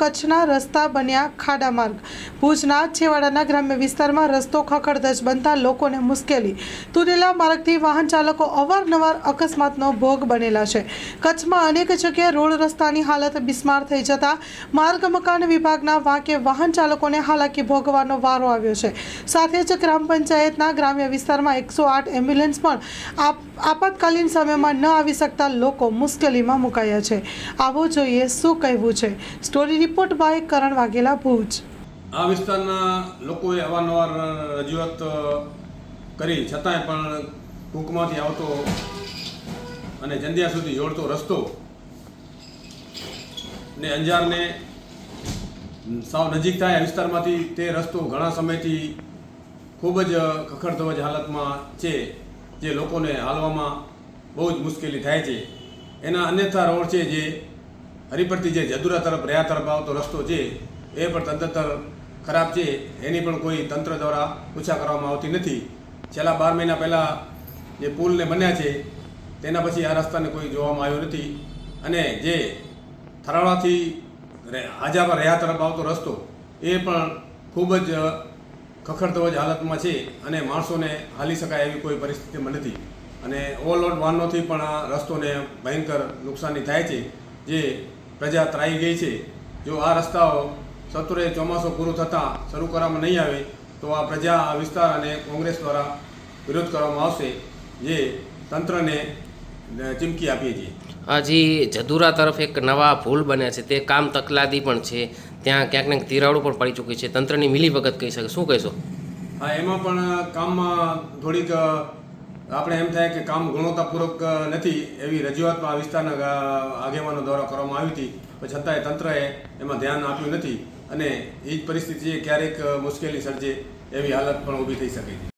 કચ્છના રસ્તા બન્યા ખાડા માર્ગ ભુજના છેવાડાના ગ્રામ્ય વિસ્તારમાં રસ્તો ખખડધજ બનતા લોકોને મુશ્કેલી. તૂટેલા માર્ગથી વાહન ચાલકો અવારનવાર અકસ્માતનો ભોગ બનેલા છે. કચ્છમાં અનેક જગ્યાએ રોડ રસ્તાની હાલત બિસ્માર થઈ જતા માર્ગ મકાન વિભાગના વાંકે વાહન ચાલકોને હાલાકી ભોગવાનો વારો આવ્યો છે. સાથે જ ગ્રામ પંચાયતના ગ્રામ્ય વિસ્તારમાં એકસો આઠ એમ્બ્યુલન્સ પણ આપ, આપાતકાલીન સમયમાં ન આવી શકતા લોકો મુશ્કેલીમાં મુકાયા છે. આવો જોઈએ શું કહેવું છે. Story report by Karan Vaghela Bhuj. આ વિસ્તારના લોકોએ અવારનવાર રજૂઆત કરી. છતાંય પણ કૂકમાંથી આવતો અને જંદિયા સુધી જોડતો રસ્તો ને અંજારને સાવ નજીક થાય, આ વિસ્તારમાંથી તે રસ્તો ઘણા સમયથી ખૂબ જ ખખડધવજ હાલતમાં છે, જે લોકોને હાલવામાં બહુ જ મુશ્કેલી થાય છે. એના અન્યથા રોડ છે જે હરિપરથી જે જદુરા તરફ, રહ્યા તરફ આવતો રસ્તો છે એ પણ તંત્ર ખરાબ છે. એની પણ કોઈ તંત્ર દ્વારા પૂછા કરવામાં આવતી નથી. છેલ્લા બાર મહિના પહેલાં જે પુલને બન્યા છે, તેના પછી આ રસ્તાને કોઈ જોવામાં આવ્યો નથી. અને જે થરાળાથી હાજામાં રહ્યા તરફ આવતો રસ્તો, એ પણ ખૂબ જ ખખડધવજ હાલતમાં છે અને માણસોને હાલી શકાય એવી કોઈ પરિસ્થિતિમાં નથી. અને ઓવરલોડ વાહનોથી પણ આ રસ્તોને ભયંકર નુકસાની થાય છે. જે પ્રજા ત્રાઈ ગઈ છે. જો આ રસ્તાઓ સત્વરે ચોમાસું પૂરું થતાં શરૂ કરવામાં નહીં આવે તો આ પ્રજા આ વિસ્તાર અને કોંગ્રેસ દ્વારા વિરોધ કરવામાં આવશે જે તંત્રને ચીમકી આપીએ છીએ. હજી જદુરા તરફ એક નવા પુલ બન્યા છે. તે કામ તકલાદી પણ છે. ત્યાં ક્યાંક ને ક્યાંક તિરાડો પણ પડી ચૂકી છે. તંત્રની મિલીભગત કહી શકે શું કહેશો? હા એમાં પણ કામમાં થોડીક આપણે એમ થાય કે કામ ગુણવત્તાપૂર્વક નથી, એવી રજૂઆતમાં આ વિસ્તારના આગેવાનો દ્વારા કરવામાં આવી હતી. પણ છતાંય તંત્રએ એમાં ધ્યાન આપ્યું નથી અને એ જ પરિસ્થિતિ ક્યારેક મુશ્કેલી સર્જે એવી હાલત પણ ઊભી થઈ શકે. છે